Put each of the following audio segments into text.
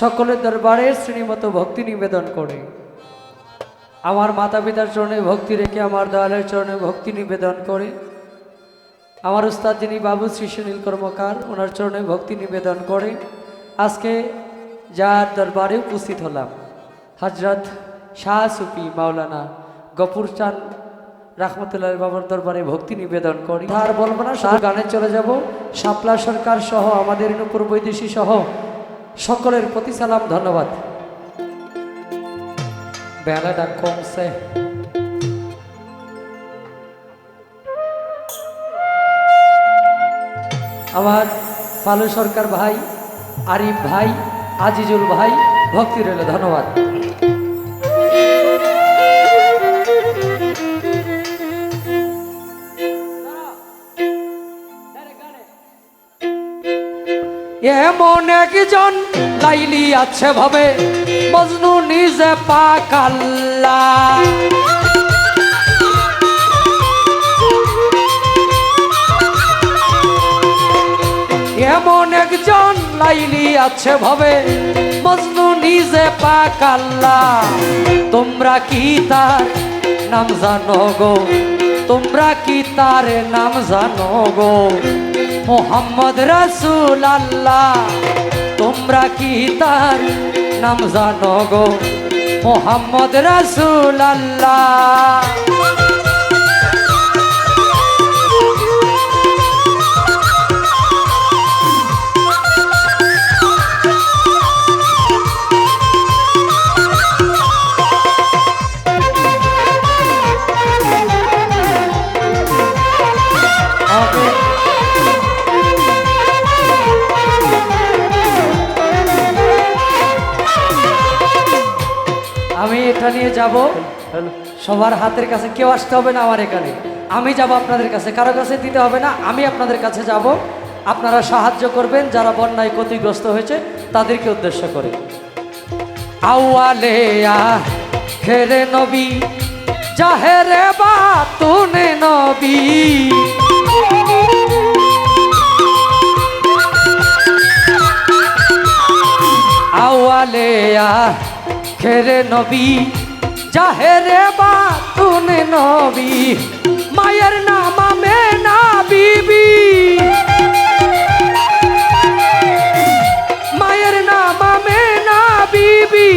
সকলের দরবারে শ্রেণীমত ভক্তি নিবেদন করে। আমার মাতা পিতার চরণে ভক্তি রেখে আমার দয়ালের চরণে ভক্তি নিবেদন করে। আমার উস্তাদ যিনি বাবু শ্রী সুনীল কর্মকার, ওনার চরণে ভক্তি নিবেদন করে। আজকে যার দরবারে উপস্থিত হলাম হজরত শাহ সুফি মাওলানা গফুর চান রাহমতুল্লাহ বাবার দরবারে ভক্তি নিবেদন করি। আর বলব না গানে চলে যাব। শাপলা সরকার সহ, আমাদের নূপুর বৈদেশী সহ সকলের প্রতি সালাম, ধন্যবাদ। বেলাটা কমছে। আমার পালু সরকার ভাই, আরিফ ভাই, আজিজুল ভাই, ভক্তি রইল, ধন্যবাদ। এমন একজন লাইলি আছে ভাবে, মজনু নিজে পাকাল্লা। এমন একজন লাইলি আছে ভাবে, মজনু নিজে পাকাল্লা। তোমরা কি তার নাম জানো গো? তোমরা কি তার নাম জানো গো? মোহাম্মদ রাসুল আল্লাহ তোমরা কি তার নাম জানো গো? মোহাম্মদ রাসুল আল্লাহ আমি এটা নিয়ে যাব। সবার হাতের কাছে কেউ আসতে হবে না আমার এখানে। আমি যাব আপনাদের কাছে কারও কাছে দিতে হবে না আমি আপনাদের কাছে যাব। আপনারা সাহায্য করবেন যারা বন্যায় ক্ষতিগ্রস্ত হয়েছে তাদেরকে উদ্দেশ্য করে। আউয়ালে খেরে নবী জাহেরে বা তুনে নবী আওয়ালে খেরে নবী, জাহেরে বা তুনে নবী, মায়ের নাম মে না বিবি। মায়ের নাম মে না বিবি,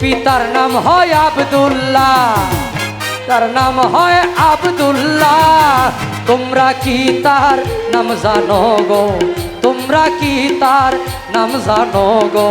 পিতার নাম হয় আবদুল্লাহ, তার নাম হয় আবদুল্লাহ। তোমরা কি তার নাম জানো গো? তোমরা কি তার নাম জানো গো?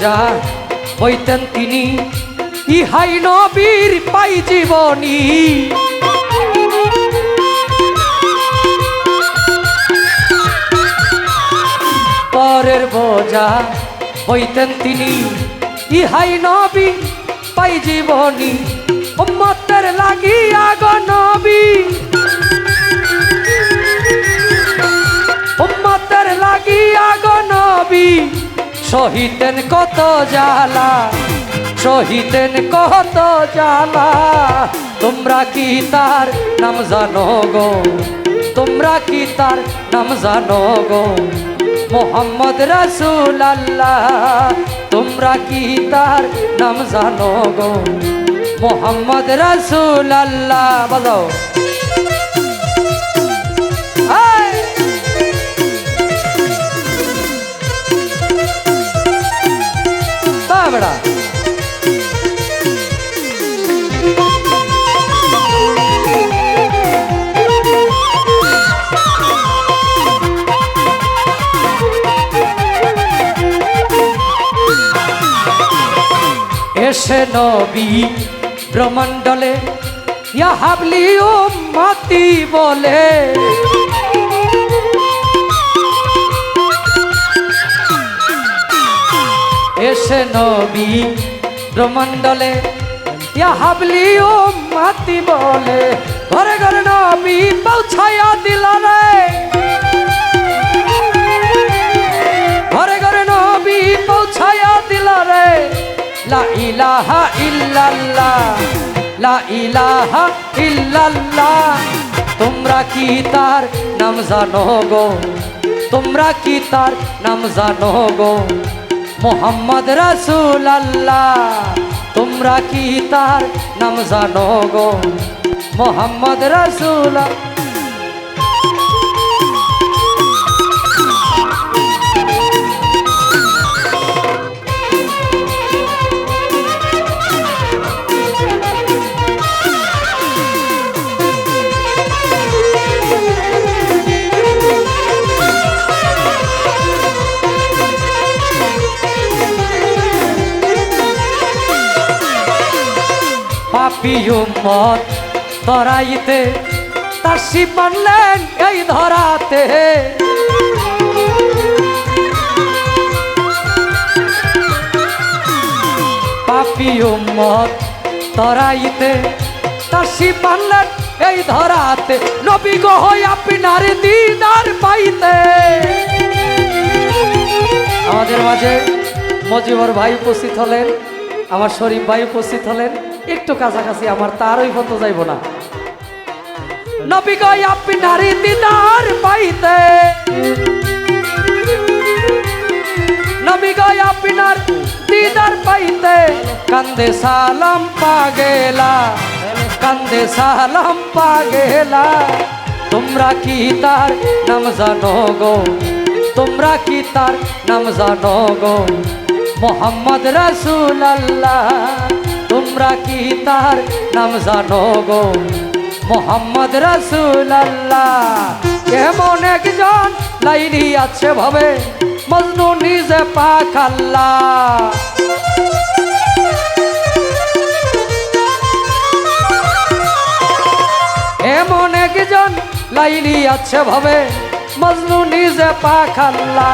বোঝা হইতেন তিনি, ইহাই নবীর পাই জীবনী। পরের বোঝা হইতেন তিনি, ইহাই নবী পাই জীবনী। উম্মতের লাগিয়া গো নবী। সহিতেন কত জ্বালা সহিতেন কত জ্বালা। তোমরা কি তার নাম জানো গো? তোমরা কি তার নাম জানো গো? মোহাম্মদ রাসুল আল্লাহ তোমরা কি তার নাম জানো গো? মোহাম্মদ রাসুল আল্লাহ বলো। এসে নবী ব্রহ্মণ্ডলে ইয়া হাবলি উম্মতি বলে। এসে নবী ব্রহ্মণ্ডলে ইয়া হাবলি উম্মতি বলে। ঘরে ঘরে নবী ইলাহা ইল্লাল্লাহ, লা ইলাহা ইল্লাল্লাহ। তোমরা কি তার নাম জানো গো? তোমরা কি তার নাম জানো গো? মোহাম্মদ রাসূল আল্লাহ তোমরা কি তার নাম জানো গো? মোহাম্মদ রাসূল পাপি উম্মত তরাইতে, তার শিব মানলেন এই ধরাতে। পাপি উম্মত তরাইতে, তার শিব মানলেন এই ধরাতে। নবী গো হই আপনার দিদার পাইতে। আমাদের মাঝে মজিবর ভাই উপস্থিত হলেন, আমার শরীফ ভাই উপস্থিত হলেন। একটু কাছাকাছি আমার, তারই মতো যাইব না। নবী গই আপনার দিদার পাইতে। নবী গই আপনার দিদার পাইতে। কান্দে সালাম পাগেলা, কান্দে সালাম পাগেলা। তোমরা কি তার নাম জানো গো? তোমরা কি তার নাম জানো গো? মোহাম্মদ রসুল আল্লাহ তোমরা কি তার নাম জানো গো? মোহাম্মদ রসুল আল্লাহ এমন একজন লাইনি আছে ভাবে? মজনু নিজে পাক আল্লাহ। এমন একজন লাইলি আছে ভাবে? মজনু নিজে পাখাল্লা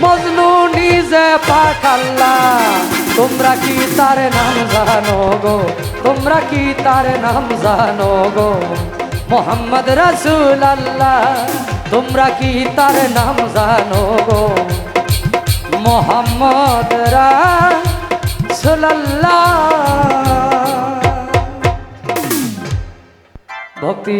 মজনু নিজে পাখাল্লা তোমরা কি তার নাম জানো গো? তোমরা কি তার নাম জানো গো? মোহাম্মদ রসুল আল্লাহ তোমরা কি তার নাম জানো গো? মোহাম্মদ রাসূল আল্লাহ ভক্তি